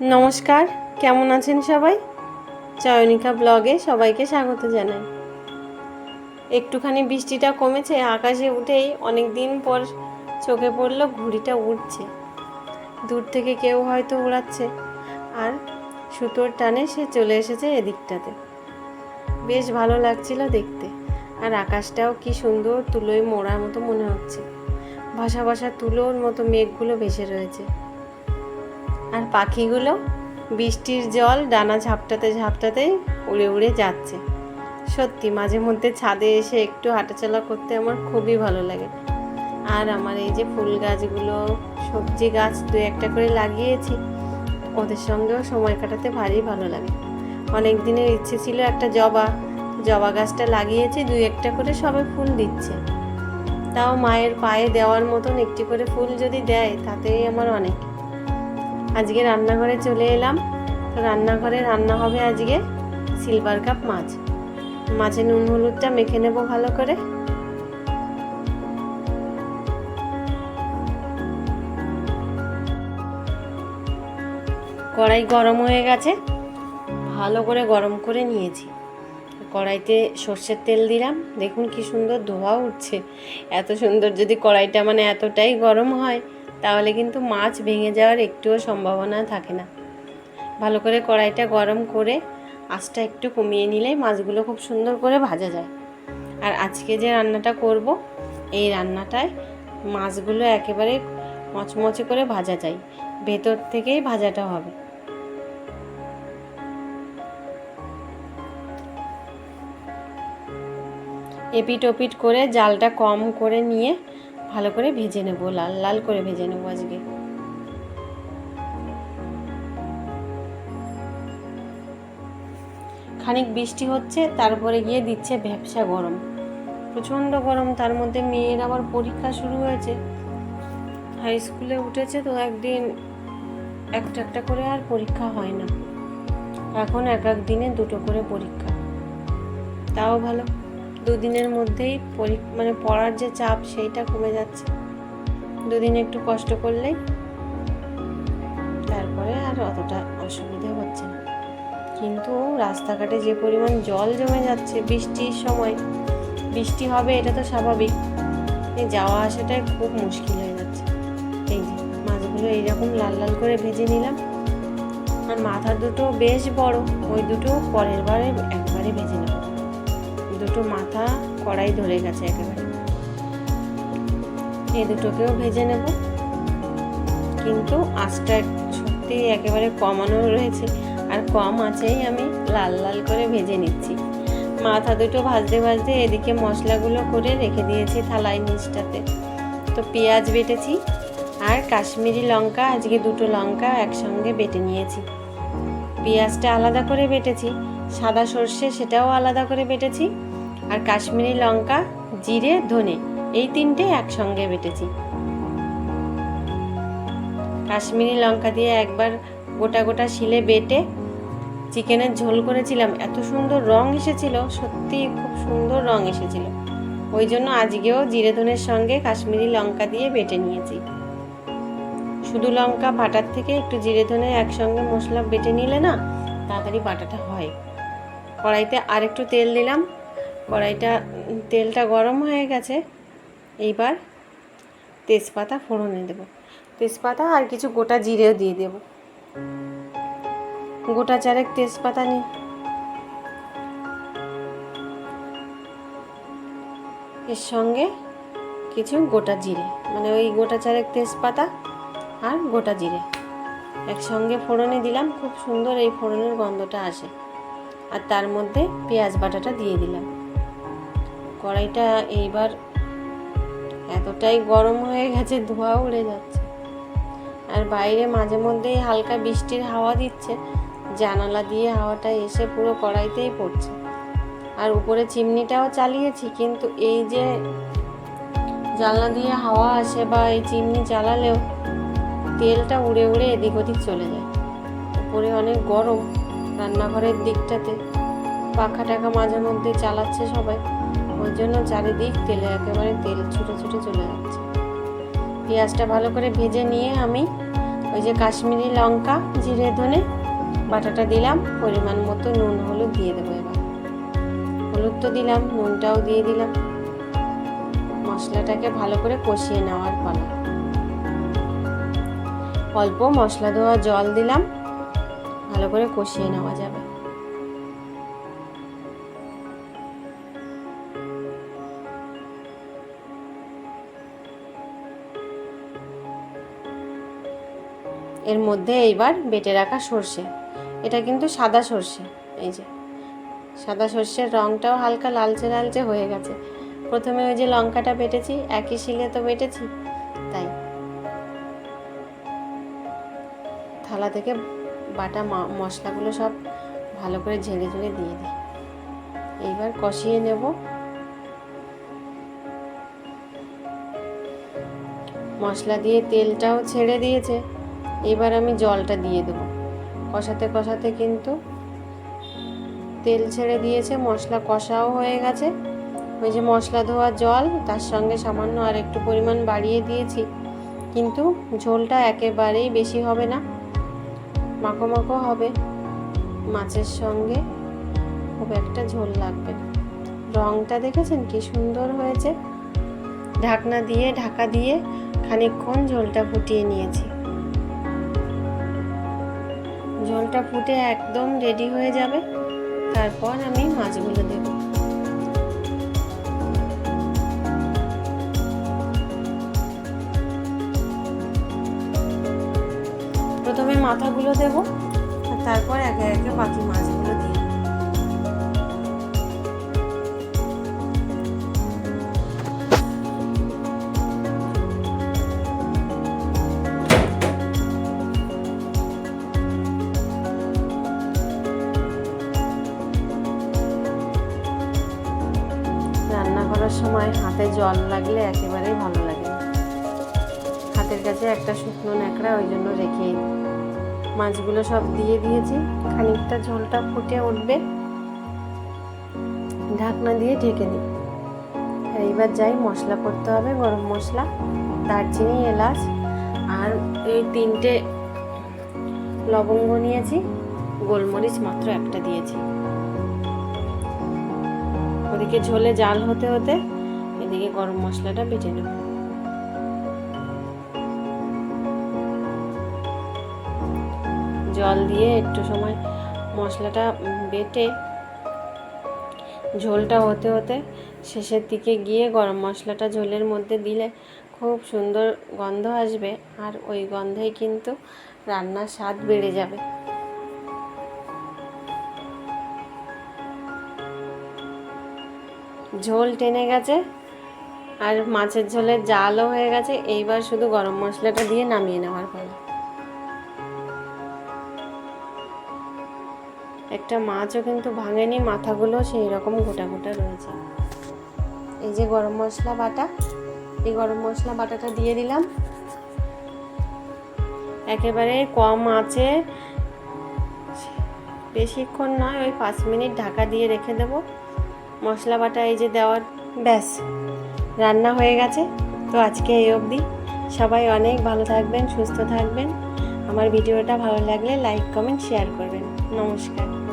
নমস্কার, কেমন আছেন সবাই? চয়নিকা ব্লগে সবাইকে স্বাগত জানাই। একটুখানি বৃষ্টিটা কমেছে, আকাশে উঠেই অনেক দিন পর চোখে পড়ল, ঘুড়িটা উঠছে দূর থেকে কেউ হয়তো উড়াচ্ছে, আর সুতোর টানে সে চলে এসেছে এদিকটাতে। বেশ ভালো লাগছিল দেখতে, আর আকাশটাও কি সুন্দর তুলোয় মোড়ার মতো মনে হচ্ছে। ভাসা ভাসা তুলোর মতো মেঘগুলো ভেসে রয়েছে। আর পাখিগুলো বৃষ্টির জল ডানা ঝাপটাতে ঝাপটাতেই উড়ে উড়ে যাচ্ছে। সত্যি, মাঝে মধ্যে ছাদে এসে একটু হাঁটাচলা করতে আমার খুবই ভালো লাগে। আর আমার এই যে ফুল গাছগুলো, সবজি গাছ দু একটা করে লাগিয়েছি, ওদের সঙ্গেও সময় কাটাতে ভারী ভালো লাগে। অনেক দিনের ইচ্ছে ছিল একটা জবা জবা গাছটা লাগিয়েছি, দুই একটা করে সবে ফুল দিচ্ছে। তাও মায়ের পায়ে দেওয়ার মতন একটি করে ফুল যদি দেয়, তাতেই আমার অনেক আজকে রান্নাঘরে চলে এলাম। তো রান্নাঘরে রান্না হবে আজকে সিলভার কাপ মাছ। মাছে নুন হলুদটা মেখে নেব ভালো করে। কড়াই গরম হয়ে গেছে। ভালো করে গরম করে নিয়েছি। কড়াইতে সর্ষের তেল দিলাম। দেখুন কি সুন্দর ধোয়া উঠছে। এত সুন্দর যদি কড়াইটা মানে এতটাই গরম হয় তাহলে কিন্তু মাছ ভেঙে যাওয়ার একটুও সম্ভাবনা থাকে না। ভালো করে কড়াইটা গরম করে আঁচটা একটু কমিয়ে নিলে মাছগুলো খুব সুন্দর করে ভাজা যায়। আর আজকে যে রান্নাটা করব, এই রান্নাটায় মাছগুলো একেবারে মচমচে করে ভাজা যায়। ভেতর থেকেই ভাজাটা হবে। এপিট ওপিট করে জালটা কম করে নিয়ে ভালো করে ভেজে নেব, লাল লাল করে ভেজে নেব আজকে। খানিক বৃষ্টি হচ্ছে, তারপরে গিয়ে দিচ্ছে ভ্যাবসা গরম। প্রচণ্ড গরম, তার মধ্যে মেয়ের আবার পরীক্ষা শুরু হয়েছে। হাই স্কুলে উঠেছে তো একদিন একটা একটা করে আর পরীক্ষা হয় না। এখন এক এক দিনে দুটো করে পরীক্ষা। তাও ভালো। দুদিনের মধ্যেই মানে পড়ার যে চাপ সেইটা কমে যাচ্ছে। দুদিন একটু কষ্ট করলেই তারপরে আর অতটা অসুবিধে হচ্ছে না। কিন্তু রাস্তাঘাটে যে পরিমাণ জল জমে যাচ্ছে বৃষ্টির সময়, বৃষ্টি হবে এটা তো স্বাভাবিক। যাওয়া আসাটাই খুব মুশকিল হয়ে যাচ্ছে। এই যে মাছগুলো এইরকম লাল লাল করে ভেজে নিলাম। আর মাথা দুটো বেশ বড়, ওই দুটো পরের বারে একবারে ভেজে নেব। দুটো মাথা কড়াই ধরে গেছে একেবারে। এই দুটোকেও ভেজে নেব। কিন্তু আঁচটা সত্যি একেবারে কমানো রয়েছে। আর কম আছেই আমি লাল লাল করে ভেজে নিচ্ছি। মাথা দুটো ভাজতে ভাজতে এদিকে মশলাগুলো করে রেখে দিয়েছি থালায় নিচটাতে তো পেঁয়াজ বেটেছি আর কাশ্মীরি লঙ্কা, আজকে দুটো লঙ্কা একসঙ্গে বেটে নিয়েছি। পেঁয়াজটা আলাদা করে বেটেছি। সাদা সর্ষে সেটাও আলাদা করে বেটেছি। আর কাশ্মীরি লঙ্কা, জিরে, ধনে, এই তিনটে একসঙ্গে বেটেছি। কাশ্মীরি লঙ্কা দিয়ে একবার গোটা গোটা শিলে বেটে চিকেনের ঝোল করেছিলাম। এত সুন্দর রং এসেছিল, সত্যি খুব সুন্দর রং এসেছিল। ওই জন্য আজকেও জিরে ধনের সঙ্গে কাশ্মীরি লঙ্কা দিয়ে বেটে নিয়েছি। শুধু লঙ্কা বাটার থেকে একটু জিরে ধনে একসঙ্গে মশলা বেটে নিলে না, তাড়াতাড়ি বাটাটা হয়। কড়াইতে আর একটু তেল দিলাম। কড়াইটা তেলটা গরম হয়ে গেছে। এইবার তেজপাতা ফোড়নে দেব। তেজপাতা আর কিছু গোটা জিরেও দিয়ে দেব। গোটা চারেক তেজপাতা নি এর সঙ্গে কিছু গোটা জিরে মানে ওই গোটা চারেক তেজপাতা আর গোটা জিরে। একসঙ্গে ফোড়নে দিলাম। খুব সুন্দর এই ফোড়নের গন্ধটা আসে। আর তার মধ্যে পেঁয়াজ বাটাটা দিয়ে দিলাম। কড়াইটা এইবার এতটাই গরম হয়ে গেছে, ধোয়া উড়ে যাচ্ছে। আর বাইরে মাঝে মধ্যেই হালকা বৃষ্টির হাওয়া দিচ্ছে, জানালা দিয়ে হাওয়াটা এসে পুরো কড়াইতেই পড়ছে। আর উপরে চিমনিটাও চালিয়েছি, কিন্তু এই যে জানলা দিয়ে হাওয়া আসে বা এই চিমনি চালালেও তেলটা উড়ে উড়ে এদিক ওদিক চলে যায়। উপরে অনেক গরম। রান্নাঘরের দিকটাতে পাখা টাখা মাঝে মধ্যে চালাচ্ছে সবাই। ওই জন্য চারিদিক তেলে একেবারে তেল ছুটে ছুটে চলে যাচ্ছে। পেঁয়াজটা ভালো করে ভেজে নিয়ে আমি ওই যে কাশ্মীরি লঙ্কা, জিরে, ধনে বাটাটা দিলাম। পরিমাণ মতো নুন, হলুদ দিয়ে দেবো এবার। হলুদ তো দিলাম, নুনটাও দিয়ে দিলাম। মশলাটাকে ভালো করে কষিয়ে নেওয়ার পালা। অল্প মশলা দেওয়া জল দিলাম। ভালো করে কষিয়ে নেওয়া যাবে। এর মধ্যে এইবার বেটে রাখা সর্ষে। এটা কিন্তু সাদা সর্ষে, এই যে। সাদা সর্ষের রঙটাও হালকা লালচে লালচে হয়ে গেছে। প্রথমে ওই যে লঙ্কাটা বেটেছি, একই শিলে তো বেটেছি, তাই। থালা থেকে বাটা মশলাগুলো সব ভালো করে ঝেড়ে ঝেড়ে দিয়ে দিই। এইবার কষিয়ে নেব। মশলা দিয়ে তেলটাও ছেড়ে দিয়েছে। এবার আমি জলটা দিয়ে দেবো। কষাতে কষাতে কিন্তু তেল ছেড়ে দিয়েছে, মশলা কষাও হয়ে গেছে। ওই যে মশলা ধোয়া জল, তার সঙ্গে সামান্য আর একটু পরিমাণ বাড়িয়ে দিয়েছি। কিন্তু ঝোলটা একেবারেই বেশি হবে না। মাখো মাখো হবে। মাছের সঙ্গে খুব একটা ঝোল লাগবে না। রংটা দেখেছেন কি সুন্দর হয়েছে? ঢাকনা দিয়ে, ঢাকা দিয়ে খানিকক্ষণ ঝোলটা ফুটিয়ে নিয়েছি। ঝোলটা ফুটে একদম রেডি হয়ে যাবে। তারপর আমি মাছগুলো দেব। মাথাগুলো দেব আর তারপর একে একে বাকি মাছগুলো দিয়ে। রান্না করার সময় হাতে জল লাগলে একেবারেই ভালো লাগে হাতের কাছে একটা শুকনো ন্যাকড়া ওই জন্য রেখেই। মাছগুলো সব দিয়ে দিয়েছি। খানিকটা ঝোলটা ফুটে উঠবে। ঢাকনা দিয়ে ঢেকে দিই। এইবার যাই মশলা করতে হবে, গরম মশলা, দারচিনি, এলাচ, আর এই তিনটে লবঙ্গ নিয়েছি। গোলমরিচ মাত্র একটা দিয়েছি। ওদিকে ঝোলে জাল হতে হতে এদিকে গরম মশলাটা বেটে নেব। জল দিয়ে একটু সময় মশলাটা বেটে ঝোলটা হতে হতে শেষের দিকে গিয়ে গরম মশলাটা ঝোলের মধ্যে দিলে খুব সুন্দর গন্ধ আসবে আর ওই গন্ধেই কিন্তু রান্নার স্বাদ বেড়ে যাবে। ঝোল টেনে গেছে আর মাছের ঝোলের জালও হয়ে গেছে, এইবার শুধু গরম মশলাটা দিয়ে নামিয়ে নেওয়ার পালা। একটা মাছও কিন্তু ভাঙেনি মাথাগুলো সেই রকম গোটা গোটা রয়েছে। এই যে গরম মশলা বাটা, এই গরম মশলা বাটাটা দিয়ে দিলাম। একেবারে কম আছে বেশিক্ষণ নয়, ওই পাঁচ মিনিট ঢাকা দিয়ে রেখে দেবো। মশলা বাটা এই যে দেওয়ার, ব্যাস, রান্না হয়ে গেছে। তো আজকে এই অবধি। সবাই অনেক ভালো থাকবেন, সুস্থ থাকবেন। আমার ভিডিওটা ভালো লাগলে লাইক, কমেন্ট, শেয়ার করবেন। নমস্কার।